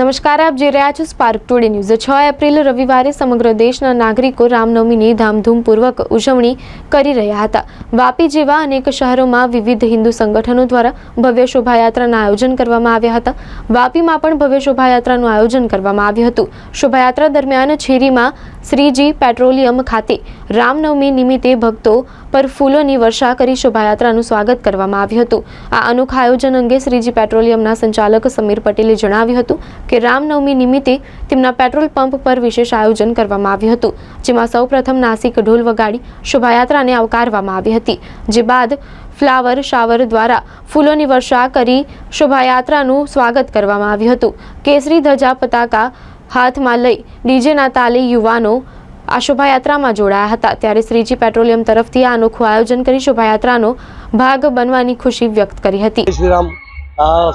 નમસ્કાર, આપ જે રહ્યા છો સ્પાર્ક ટુડે ન્યૂઝ છ એપ્રિલ, રવિવારે સમગ્ર દેશના નાગરિકો રામનવમીની ધામધૂમપૂર્વક ઉજવણી કરી રહ્યા હતા. વાપી જેવા અનેક શહેરોમાં વિવિધ હિન્દુ સંગઠનો દ્વારા ભવ્ય શોભાયાત્રાના આયોજન કરવામાં આવ્યા હતા. વાપીમાં પણ ભવ્ય શોભાયાત્રાનું આયોજન કરવામાં આવ્યું હતું. શોભાયાત્રા દરમિયાન છેરીમાં શ્રીજી પેટ્રોલિયમ ખાતે રામનવમી નિમિત્તે ભક્તો પર ફૂલોની વર્ષા કરી શોભાયાત્રાનું સ્વાગત કરવામાં આવ્યું હતું. આ અનોખા આયોજન અંગે શ્રીજી પેટ્રોલિયમના સંચાલક સમીર પટેલે જણાવ્યું હતું કે રામનવમી નિમિત્તે તેમના પેટ્રોલ પંપ પર વિશેષ આયોજન કરવામાં આવ્યું હતું, જેમાં સૌપ્રથમ નાસિક ઢોલ વગાડી શોભાયાત્રાને આવકારવામાં આવી હતી. જે બાદ ફ્લાવર શાવર દ્વારા ફૂલોની વર્ષા કરી શોભાયાત્રાનું સ્વાગત કરવામાં આવ્યું હતું. કેસરી ધજા, પતાકા હાથમાં લઈ ડીજેના તાલે યુવાનો આ શોભાયાત્રામાં જોડાયા હતા. ત્યારે શ્રીજી પેટ્રોલિયમ તરફથી આ અનોખું આયોજન કરી શોભાયાત્રાનો ભાગ બનવાની ખુશી વ્યક્ત કરી હતી. શ્રીરામ.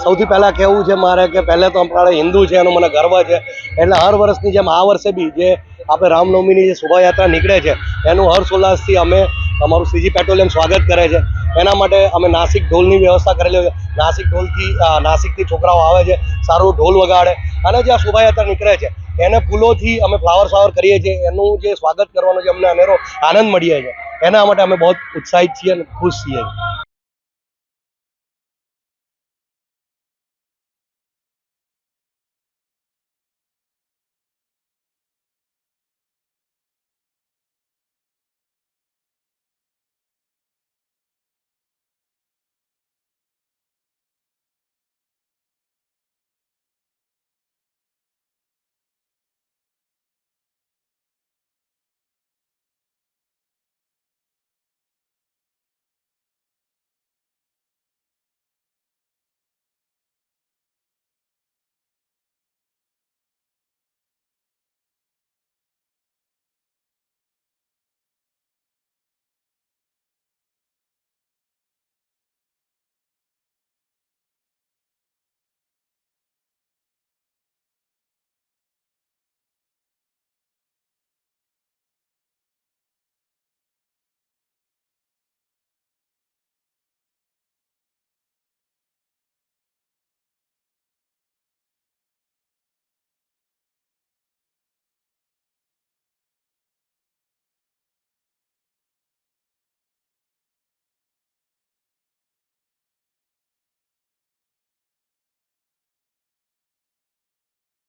સૌથી પહેલાં કહેવું છે મારે કે પહેલે તો આપણે હિન્દુ છે, એનો મને ગર્વ છે. એટલે હર વર્ષની જેમ આ વર્ષે બી જે આપણે રામનવમીની જે શોભાયાત્રા નીકળે છે, એનું હર્ષ ઉલ્લાસથી અમે અમારું શ્રીજી પેટ્રોલિયમ સ્વાગત કરે છે. એના માટે અમે નાસિક ઢોલની વ્યવસ્થા કરેલી છે નાસિક ઢોલથી નાસિકથી છોકરાઓ આવે છે, સારું ઢોલ વગાડે. અને જે આ શોભાયાત્રા નીકળે છે, એને ફૂલોથી અમે ફ્લાવર ફ્લાવર કરીએ છીએ. એનું જે સ્વાગત કરવાનો જે અમને અનેરો આનંદ મળીએ છે. એના માટે અમે બહુ ઉત્સાહિત છીએ અને ખુશ છીએ.